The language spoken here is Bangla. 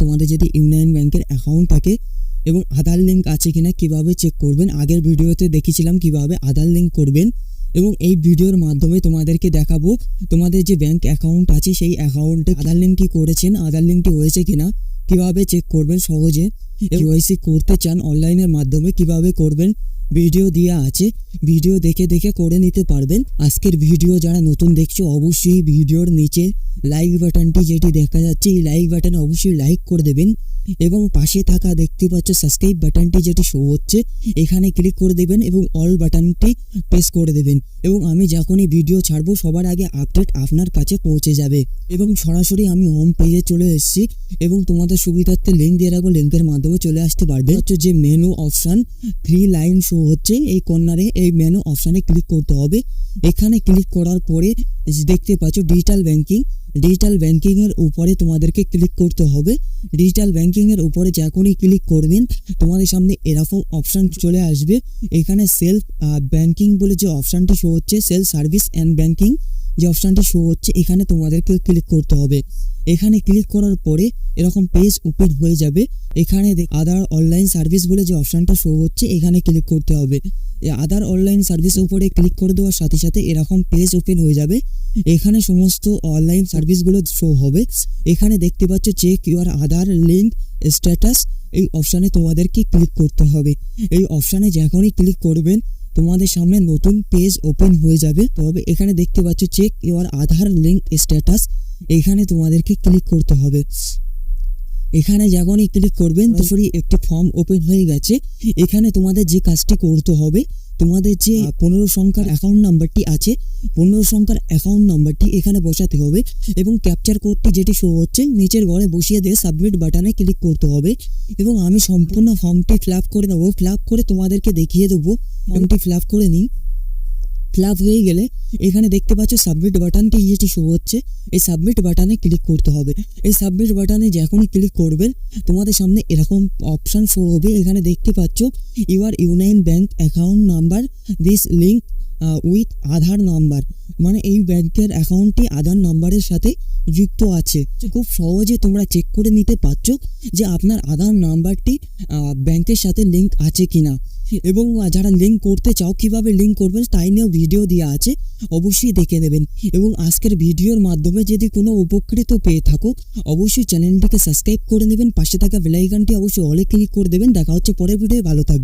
তোমাদের যদি ইউনিয়ন ব্যাংকের অ্যাকাউন্ট থাকে এবং আধার লিঙ্ক আছে কিনা কীভাবে চেক করবেন? আগের ভিডিওতে দেখেছিলাম কীভাবে আধার লিঙ্ক করবেন এবং এই ভিডিওর মাধ্যমে তোমাদেরকে দেখাবো তোমাদের যে ব্যাংক অ্যাকাউন্ট আছে সেই অ্যাকাউন্টে আধার লিঙ্কটি করেছেন, আধার লিঙ্কটি হয়েছে কিনা, কীভাবে চেক করবেন সহজে কেওয়াইসি করতে চান অনলাইনের মাধ্যমে কীভাবে করবেন ভিডিও দেওয়া আছে। ভিডিও দেখে দেখে করে নিতে পারবেন। আজকের ভিডিও যারা নতুন দেখছ, অবশ্যই ভিডিওর নিচে লাইক বাটনটি যেটি দেখা যাচ্ছে, এই লাইক বাটন অবশ্যই লাইক করে দেবেন। এবং পাশে থাকা দেখতে পাচ্ছ সাবস্ক্রাইব বাটনটি যেটি শো হচ্ছে, এখানে ক্লিক করে দেবেন এবং অল বাটনটি প্রেস করে দেবেন। এবং আমি যখনই ভিডিও ছাড়বো, সবার আগে আপডেট আপনার কাছে পৌঁছে যাবে। এবং সরাসরি আমি হোম পেজে চলে এসেছি এবং তোমাদের সুবিধার্থে লিঙ্ক দিয়ে রাখব লিঙ্কের মাধ্যমে চলে আসতে পারবে। হচ্ছে যে menu option three line show হচ্ছে, এই কর্নারে এই মেনু অপশানে ক্লিক করতে হবে। এখানে ক্লিক করার পরে দেখতে পাচ্ছ ডিজিটাল ব্যাংকিং ডিজিটাল ব্যাংকিং এর উপরে তোমাদেরকে ক্লিক করতে হবে। ডিজিটাল ব্যাংকিং এর উপরে যখনই ক্লিক করবেন, তোমাদের সামনে এরকম অপশন চলে আসবে। এখানে সেলফ ব্যাংকিং বলে যে অপশনটি শো হচ্ছে সেলফ সার্ভিস অ্যান্ড ব্যাংকিং যে অপশনটি শো হচ্ছে, এখানে তোমাদেরকে ক্লিক করতে হবে। এখানে ক্লিক করার পরে এরকম পেজ ওপেন হয়ে যাবে। এখানে আদার অনলাইন সার্ভিস বলে যে অপশনটা শো হচ্ছে, এখানে ক্লিক করতে হবে। আদার অনলাইন সার্ভিস উপরে ক্লিক করে দেওয়ার সাথে সাথে এরকম পেজ ওপেন হয়ে যাবে। এখানে সমস্ত অনলাইন সার্ভিসগুলো শো হবে। এখানে দেখতে পাচ্ছ check your Aadhaar link status এই অপশানে তোমাদেরকে ক্লিক করতে হবে। এই অপশানে যখনই ক্লিক করবেন, তোমাদের সামনে নতুন পেজ ওপেন হয়ে যাবে। তবে এখানে দেখতে পাচ্ছ check your Aadhaar link status এখানে তোমাদেরকে ক্লিক করতে হবে। এখানে যখনই ক্লিক করবেন তখনই একটি ফর্ম ওপেন হয়ে গেছে। এখানে তোমাদের যে কাজটি করতে হবে তোমাদের যে পনেরো সংখ্যার অ্যাকাউন্ট নাম্বারটি আছে পনেরো সংখ্যার অ্যাকাউন্ট নাম্বারটি এখানে বসাতে হবে এবং ক্যাপচার কোডটি যেটি শো হচ্ছে নিচের ঘরে বসিয়ে দিয়ে সাবমিট বাটনে ক্লিক করতে হবে। এবং আমি সম্পূর্ণ ফর্মটি ফিল করে দেবো। ফিল করে তোমাদেরকে দেখিয়ে দেবো। ফর্মটি ফিল করে নিই ফিল হয়ে গেলে এখানে দেখতে পাচ্ছ সাবমিট বাটনটি যেটি শো হচ্ছে। এই সাবমিট বাটনে ক্লিক করতে হবে। এই সাবমিট বাটনে যখনই ক্লিক করবেন, তোমাদের সামনে এরকম অপশান শো হবে। এখানে দেখতে পাচ্ছ আর ইউনাইন bank account number this link with Aadhaar number মানে এই ব্যাংকের অ্যাকাউন্টটি আধার নাম্বারের সাথে যুক্ত আছে। খুব সহজে তোমরা চেক করে নিতে পারছ যে আপনার আধার নাম্বারটি ব্যাংকের সাথে লিঙ্ক আছে কিনা। এবং যারা লিঙ্ক করতে চাও, কীভাবে লিঙ্ক করবেন, তাই নিয়েও ভিডিও দেওয়া আছে। অবশ্যই দেখে নেবেন। এবং আজকের ভিডিওর মাধ্যমে যদি কোনো উপকৃত পেয়ে থাকো, অবশ্যই চ্যানেলটিকে সাবস্ক্রাইব করে নেবেন। পাশে থাকা বেলাইকানটি অবশ্যই অলে ক্লিক করে দেবেন। দেখা হচ্ছে পরের ভিডিও ভালো থাকবে